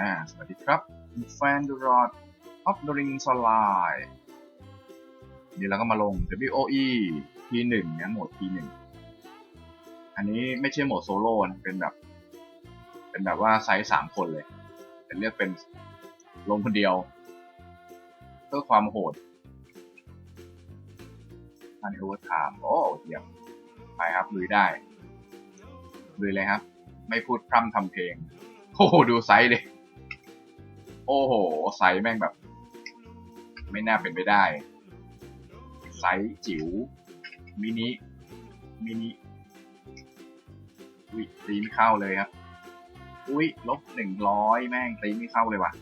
อ่าสวัสดีครับแฟนดูรอดออฟดริงสไลนี่เราก็มาลง WOE T1 เนี่ยโหมด T1 อันนี้ไม่ใช่โหมดโซโล่นะเป็นแบบ เป็นแบบว่าไซส์สามคนเลยเป็นเรียกเป็นลงคนเดียว เพื่อความโหดอันนี้โอเวอร์ไทม์โอ้เยี่ยมไปครับลุยได้ลุยเลยครับ ไม่พูดพร่ำทำเพลง โอ้โห ดูไซส์เลย อ้โห ไซส์แม่งแบบ ไม่น่าเป็นไปได้ ไซส์จิ๋ว มินิ มินิอุ้ยตีไม่เข้าเลยครับ อุ้ยลบหนึ่งร้อยแม่งตีไม่เข้าเลยว่ะ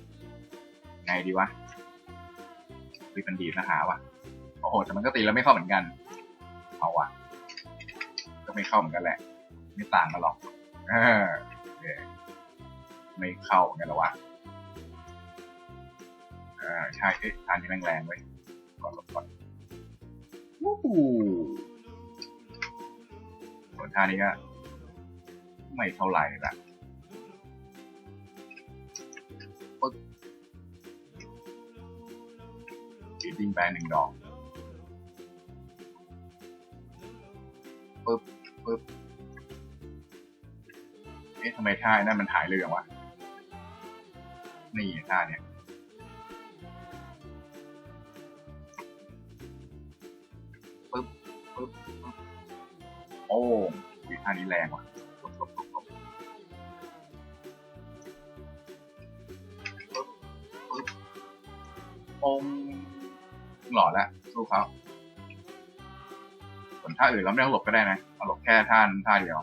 ไงดีวะตีมันดีนะหาวะโอ้โห แต่มันก็ตีแล้วไม่เข้าเหมือนกัน เอาวะก็ไม่เข้าเหมือนกันแหละ ไม่ต่างกันหรอก เออ ไม่เข้าเหมือนกันแล้ววะ ออใช่เอ๊ะทานนี้แรงแรงเว้ยก่อนลบก่อนวู้หูส่วนท่านี้ก็ ไม่เท่าไหร่ละปึ๊บฟีดดิ้งไปหนึ่งดอกปึ๊บปึ๊บเอ๊ะทำไมท่านั่นมันหายเลยอย่างวะ นี่ท่าเนี่ย ท่านี้แรงว่ะองหล่อแล้วสู้เขาส่วนท่าอื่นเราไม่ต้องหลบก็ได้นะเอาหลบแค่ท่านท่าเดียว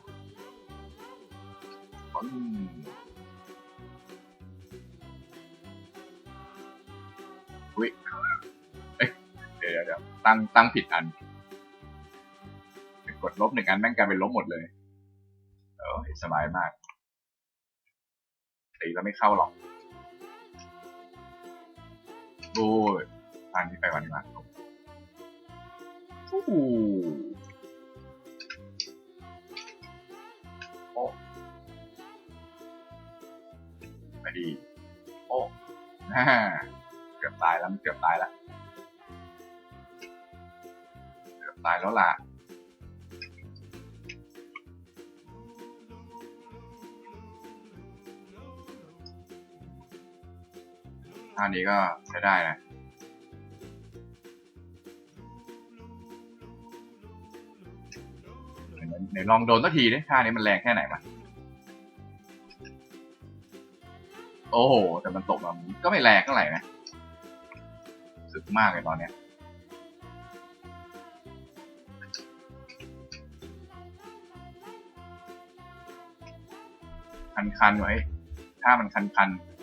อุ้ยเอ้ยเดี๋ยวเดี๋ยวตั้งตั้งผิดอัน ดลบหนึ่งอันแม่งกลายเป็นลบหมดเลยเออสบายมากตีแล้วไม่เข้าหรอกโอ้ยทางนี้ไปวันนี้มาโอ้โหโอ้ไม่ดีโอ้ฮ่าเกือบตายแล้วมันเกือบตายแล้วเกือบตายแล้วล่ะ ท่านี้ก็ใช้ได้นะไหนลองโดนสักทีดิท่านี้มันแรงแค่ไหนมาโอ้โห แต่มันตกมาก็ไม่แรงเท่าไหร่นะสึกมากเลยตอนเนี้ยคันๆไว้ ถ้ามันคันๆ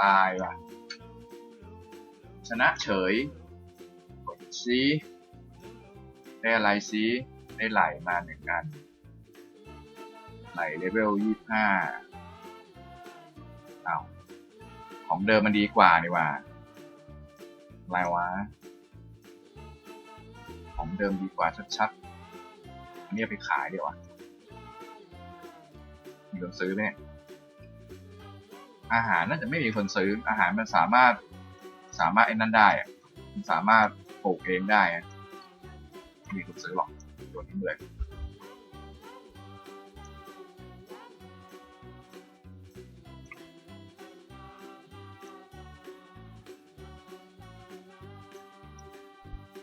ตายว่ะ ชนะเฉย กดซีได้อะไรซีได้ไหลมาหนึ่งกัน ไหลเลเวลยี่ห้าเอาของเดิมมันดีกว่านี่ว่าอะไรวะ ของเดิมดีกว่าชัดๆอันนี้ไปขายเดี๋ยววะมีคนซื้อไหมเนี่ย อาหารน่าจะไม่มีคนซื้ออาหารมันสามารถสามารถไอ้นั่นได้อะมันสามารถปลูกเองได้อะไม่มีคนซื้อหรอกโยนทิ้เลย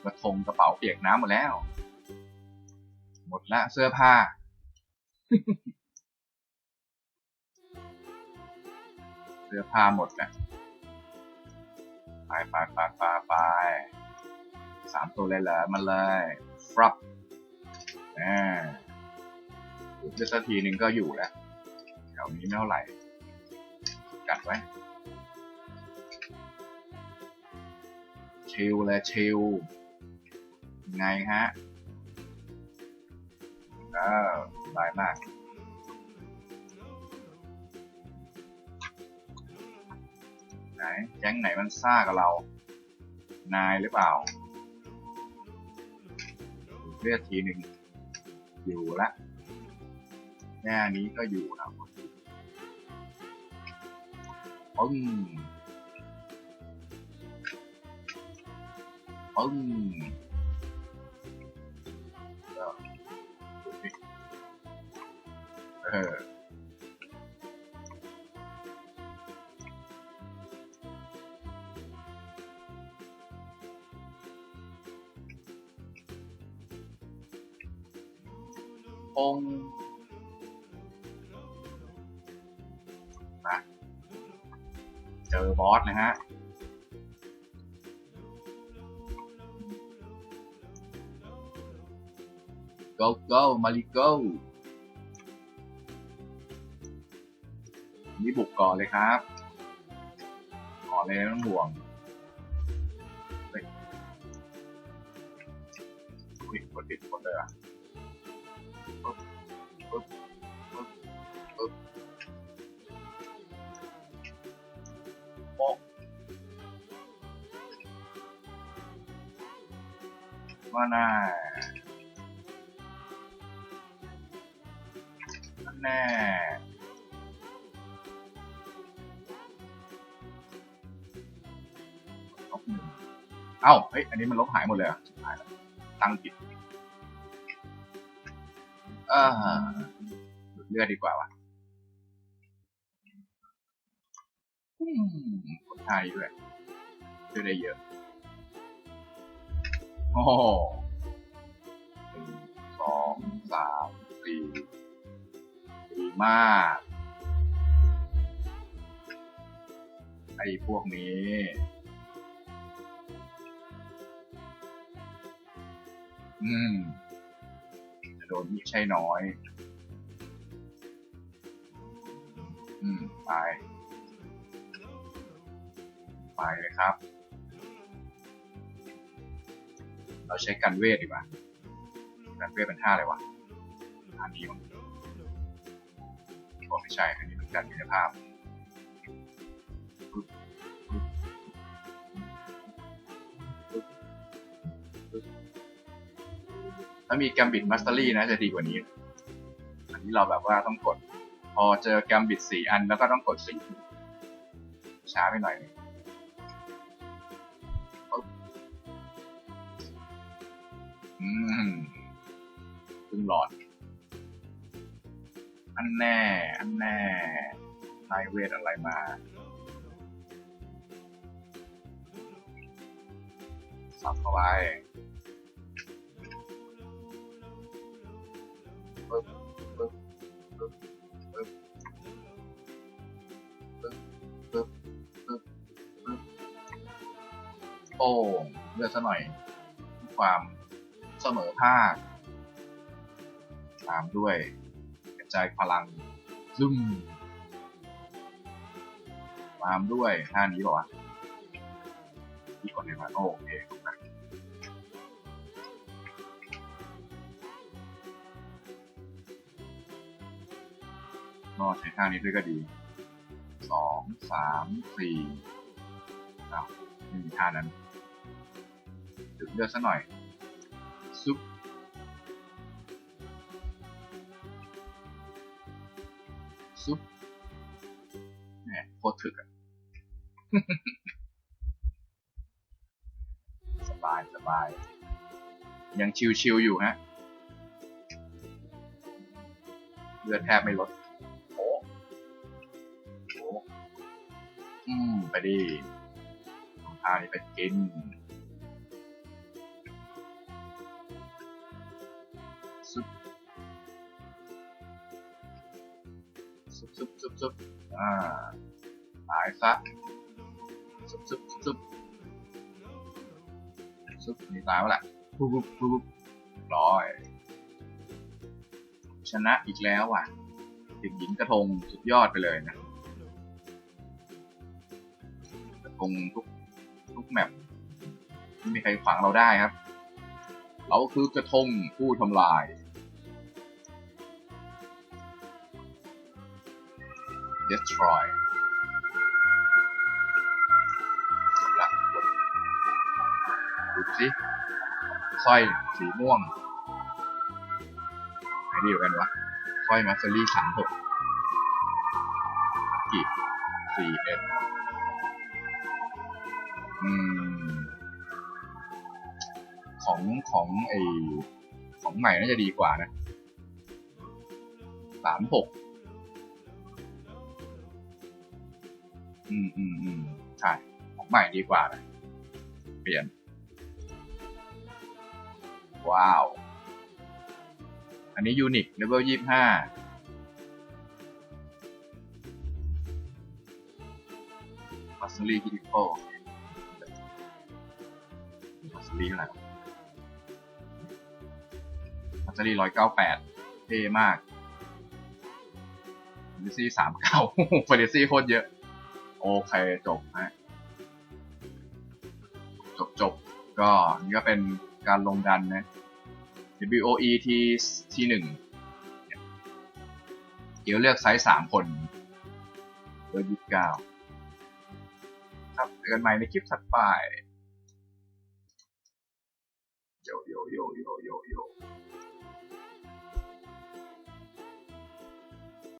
กระทงกระเป๋าเปียกน้ำหมดแล้ว หมดละเสื้อผ้า สื้อผ้าหมดนะไปไปไปไปไปสามตัวเลยเหรอมาเลยฟรับอ่าหยุดได้สักทีหนึ่งก็อยู่แล้วแถวนี้ไม่เท่าไหร่กัดไว้ชิลเลยชิลไงฮะเออสบายมาก ไหนแก๊งไหนมันซ่ากับเรา นายหรือเปล่าเลือดทีหนึ่งอยู่ละแน่นี้ก็อยู่นะปึ้งปึ้งเออ มาเจอบอสนะฮะ go go มาริ go นี่บุกก่อนเลยครับก่อนเลยไม่ต้องห่วงเฮ้ยอุ๊ยกดติดคนเลยอะโป๊ะ ว่านาแน่ลบหนึ่งเอ้า เฮ้ย อันนี้มันลบหายหมดเลยอะหายแล้วตั้งผิดอ่าเลือดดีกว่าว่ะอืมคนไทยด้วยช่วยได้เยอะ โอ้โหนึ่งสองสามสี่ดีมาก ไอ้พวกนี้อืมจะโดนมิใช่น้อย อืม ไป ไปเลยครับ เราใช้กันเวทดีกว่ากันเวทเป็นท่าอะไรวะท่านี้มั้งไม่ใช่ อันนี้เป็นการมีภาพถ้ามีแกมบิดมัสเตอรี่นะจะดีกว่านี้ อันนี้เราแบบว่าต้องกด พอเจอแกมบิดสี่อันแล้วก็ต้องกดสี่ช้าไปหน่อยอื หลอด อันแน่ อันแน่นายเวทอะไรมา สับเข้าไปปึ๊บปึ๊บปึ๊บปึ๊บปึ๊บปึ๊บปึ๊บปึ๊บโอ้เลือกซะหน่อย ความเสมอภาค ตามด้วย กระจายพลังซึมตามด้วยท่านี้บอกว่าที่กดเลยมาโอเคถูกนะก็ใช้ท่านี้ด้วยก็ดีสองสามสี่อ้าวไม่มีท่านั้นจุดเลือดซะหน่อย ซุปเนี่ยโคตรถึกอะสบายสบาย ยังชิวๆอยู่ฮะเลือดแทบไม่ลดโอ้โหอืม ไปดิเอาท่านี้ไปกินซุป ซุปซุปซุปซุปอ่าตายซะซุปซุปซุปซุปนี่ตายวะแหละปุ๊บปุ๊บปุ๊บร้อย ชนะอีกแล้วอะเด็กหญิงกระทงสุดยอดไปเลยนะ กระทงทุกทุกแมปไม่มีใครขวางเราได้ครับ เราคือกระทงผู้ทำลาย destroy กดละกดดูสิสร้อยสีม่วงไหนดีกว่ากันวะสร้อยมาสเตอรี่สามหกกี่สี่เอ็ดอืม ของของไอของใหม่น่าจะดีกว่านะสามหก อืมอืมอืมใช่ของใหม่ดีกว่านะเปลี่ยน ว้าว อันนี้ยูนิคเลเวลยี่ห้ามัสลีคิดิโอมัสลีเท่าไรมัสลีร้อยเก้าแปดเท่มากเฟรซี่สามเก้าเฟรซี่โคตรเยอะ โอเคจบฮะจบจบก็นี่ก็เป็นการลงดันนะ WOE ที่ที่หนึ่งเดี๋ยวเลือกไซส์สามคนเบอร์ยี่สิบเก้าครับเจอกันใหม่ในคลิปถัดไปโยโยโยโยโยโย